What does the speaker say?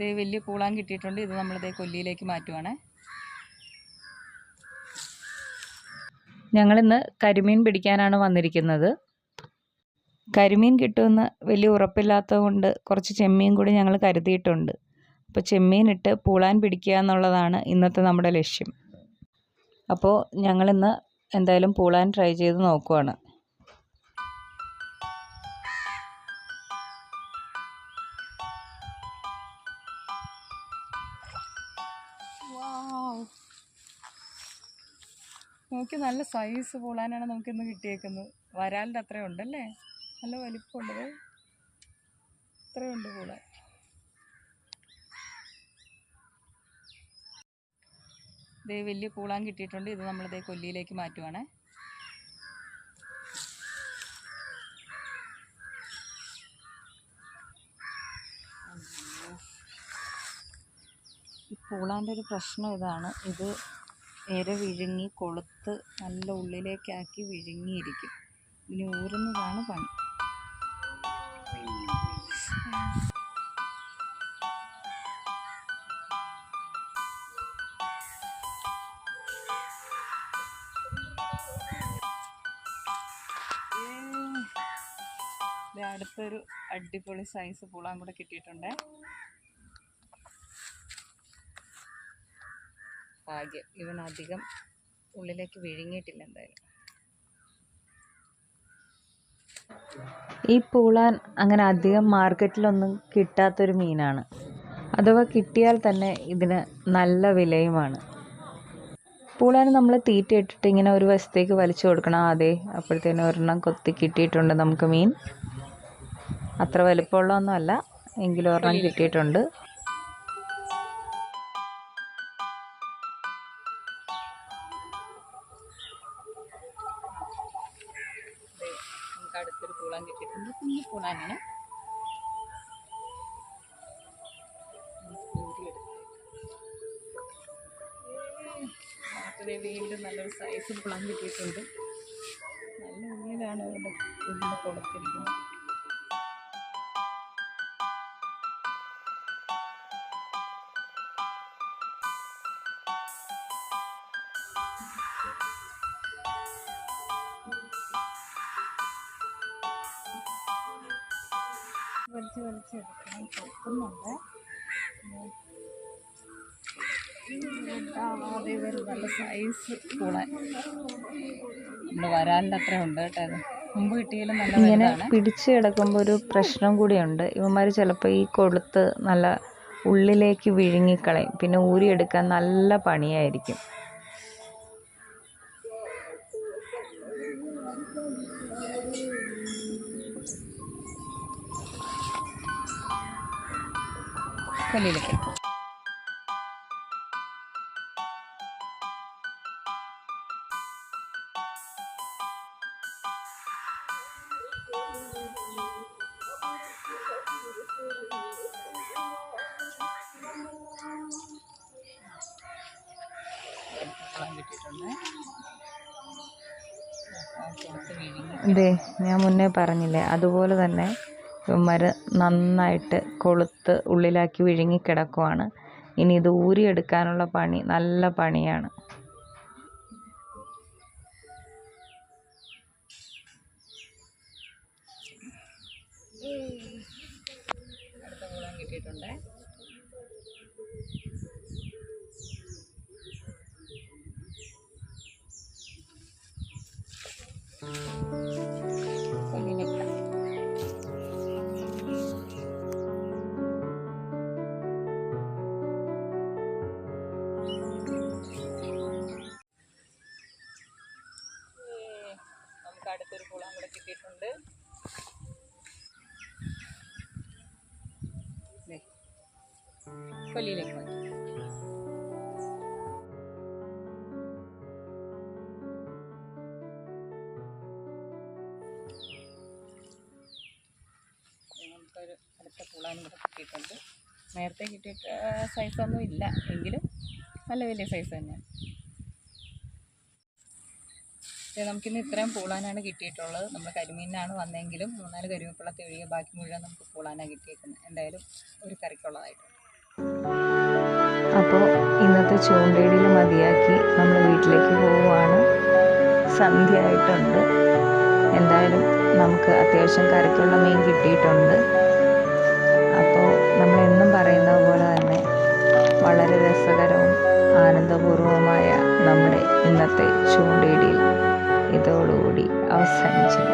ഇതേ വലിയ പൂളാൻ കിട്ടിയിട്ടുണ്ട്. ഇത് നമ്മളിത് കൊല്ലിയിലേക്ക് മാറ്റുവാണേ. ഞങ്ങളിന്ന് കരിമീൻ പിടിക്കാനാണ് വന്നിരിക്കുന്നത്. കരിമീൻ കിട്ടുമെന്ന് വലിയ ഉറപ്പില്ലാത്തതുകൊണ്ട് കുറച്ച് ചെമ്മീൻ കൂടി ഞങ്ങൾ കരുതിയിട്ടുണ്ട്. അപ്പോൾ ചെമ്മീൻ ഇട്ട് പൂളാൻ പിടിക്കുക എന്നുള്ളതാണ് ഇന്നത്തെ നമ്മുടെ ലക്ഷ്യം. അപ്പോൾ ഞങ്ങളിന്ന് എന്തായാലും പൂളാൻ ട്രൈ ചെയ്ത് നോക്കുവാണ്. നോക്കി നല്ല സൈസ് പൂളാനാണ് നമുക്കിന്ന് കിട്ടിയേക്കുന്നത്. വരാലിന്റെ അത്രയും ഉണ്ടല്ലേ? നല്ല വലിപ്പമുണ്ട് ഇത്രയുണ്ട് പൂളാൻ ഇതേ വലിയ പൂളാൻ കിട്ടിയിട്ടുണ്ട്. ഇത് നമ്മളിതേ കൊല്ലിയിലേക്ക് മാറ്റുവാണേ. ഈ പൂളാന്റെ ഒരു പ്രശ്നം ഇതാണ്. ഇത് ഇര വിഴുങ്ങി കൊളുത്ത് നല്ല ഉള്ളിലേക്കാക്കി വിഴുങ്ങിയിരിക്കും. ഇനി ഊരുന്നതാണ് പണി. അടുത്തൊരു അടിപൊളി സൈസ് പൂളാൻ കൂടെ കിട്ടിയിട്ടുണ്ടേ. ഭാഗ്യം. അധികം ഉള്ളിലേക്ക് വിഴുങ്ങിയിട്ടില്ല എന്തായാലും. ഈ പൂളാൻ അങ്ങനെ അധികം മാർക്കറ്റിലൊന്നും കിട്ടാത്തൊരു മീനാണ്. അഥവാ കിട്ടിയാൽ തന്നെ ഇതിന് നല്ല വിലയുമാണ്. പൂളാൻ നമ്മൾ തീറ്റ ഇട്ടിട്ട് ഇങ്ങനെ ഒരു വശത്തേക്ക് വലിച്ചു കൊടുക്കണം. അതെ അപ്പോഴത്തേനും ഒരെണ്ണം കൊത്തി കിട്ടിയിട്ടുണ്ട് നമുക്ക് മീൻ. അത്ര വലിപ്പമുള്ളതൊന്നും അല്ല എങ്കിലും ഒരെണ്ണം കിട്ടിയിട്ടുണ്ട്. നമുക്ക് അടുത്തൊരു പൂളാൻ കിട്ടിയിട്ടുണ്ട്. കുഞ്ഞു അടുത്തത് വീണ്ടും നല്ലൊരു സൈസ് പൂളാൻ കിട്ടിയിട്ടുണ്ട്. നല്ല ഉള്ളിലാണ് അതിന്റെ ഉള്ളിൽ വലിച്ച് വലിച്ച് എടുക്കണം നല്ല സൈസ് കൂടെ വരാലിന്റെ അത്ര ഉണ്ട് കേട്ടോ ഇത്. മുമ്പ് കിട്ടിയാലും നല്ല ഇങ്ങനെ പിടിച്ച് കിടക്കുമ്പോൾ ഒരു പ്രശ്നം കൂടിയുണ്ട്. ഇവന്മാർ ചിലപ്പോൾ ഈ കൊളുത്ത് നല്ല ഉള്ളിലേക്ക് വിഴുങ്ങിക്കളയും. പിന്നെ ഊരിയെടുക്കാൻ നല്ല പണിയായിരിക്കും. കൊല്ലിയിലേക്ക് അതെ ഞാൻ മുന്നേ പറഞ്ഞില്ലേ അതുപോലെ തന്നെ ഇവന്മാർ നന്നായിട്ട് കൊളുത്ത് ഉള്ളിലാക്കി വിഴുങ്ങി കിടക്കുവാണ് ഇനി ഇത് ഊരിയെടുക്കാനുള്ള പണി നല്ല പണിയാണ് Thank you. കൊല്ലിയിലേക്ക് ദേ, നമുക്കൊരു അടുത്ത കുളാനും കൂടെ നേരത്തെ കിട്ടിയിട്ട് സൈസൊന്നും ഇല്ല. എങ്കിലും നല്ല വലിയ സൈസ് തന്നെയാണ്. നമുക്കിന്ന് ഇത്രയും പൂളാനാണ് കിട്ടിയിട്ടുള്ളത്. നമ്മൾ കരിമീനാണ് വന്നെങ്കിലും മൂന്നാൽ കരിവേപ്പിളത്തെ ഒഴികെ ബാക്കി മുഴുവൻ നമുക്ക് പൂളാനാണ് കിട്ടിയേക്കുന്നത്. എന്തായാലും ഒരു കറിക്കുള്ളതായിട്ട് അപ്പോൾ ഇന്നത്തെ ചൂണ്ടയിടയിൽ മതിയാക്കി നമ്മൾ വീട്ടിലേക്ക് പോവുകയാണ് സന്ധ്യ ആയിട്ടുണ്ട് എന്തായാലും നമുക്ക് അത്യാവശ്യം കരയ്ക്കുള്ള മീൻ കിട്ടിയിട്ടുണ്ട്. അപ്പോൾ നമ്മൾ എന്നും പറയുന്നത് പോലെ തന്നെ വളരെ രസകരവും ആനന്ദപൂർവമായ നമ്മുടെ ഇന്നത്തെ ചൂണ്ടയിടിയിൽ ഇതോടുകൂടി അവസാനിക്കും